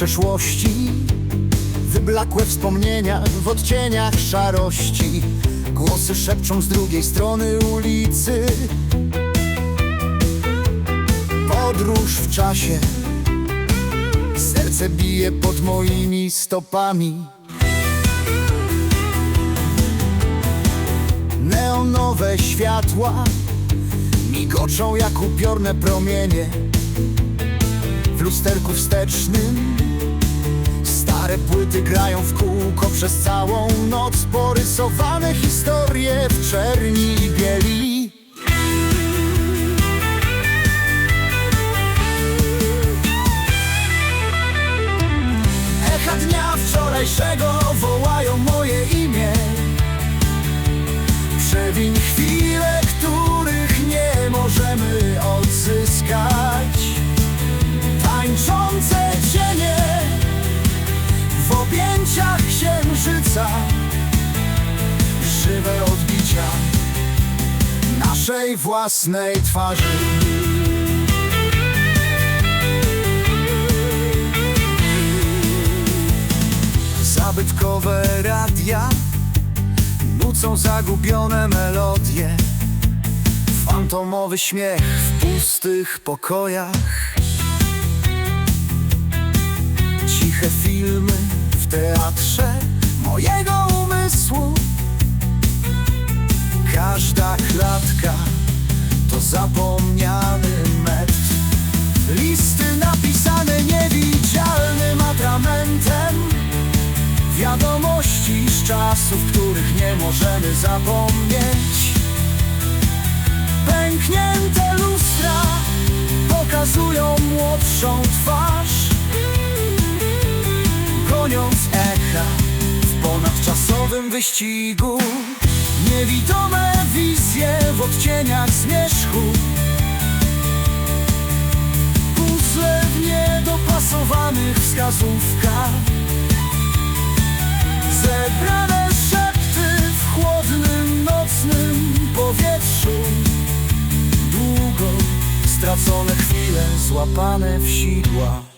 przeszłości. Wyblakłe wspomnienia w odcieniach szarości. Głosy szepczą z drugiej strony ulicy. Podróż w czasie. Serce bije pod moimi stopami. Neonowe światła Migoczą jak upiorne promienie W lusterku wstecznym. Stare płyty grają w kółko przez całą noc. Porysowane historie w czerni i bieli. Echa dnia wczorajszego wołają moje imię. Przewiń chwile, księżyca Żywe odbicia naszej własnej twarzy. Zabytkowe radia Nucą zagubione melodie. Fantomowy śmiech w pustych pokojach to zapomniany metr. Listy napisane niewidzialnym atramentem. Wiadomości z czasów, których nie możemy zapomnieć. Pęknięte lustra pokazują młodszą twarz. Goniąc echa w ponadczasowym wyścigu Niewidome wizje w odcieniach zmierzchu. Puzzle w niedopasowanych wskazówkach. Zebrane szepty w chłodnym, nocnym powietrzu. Długo stracone chwile złapane w sidła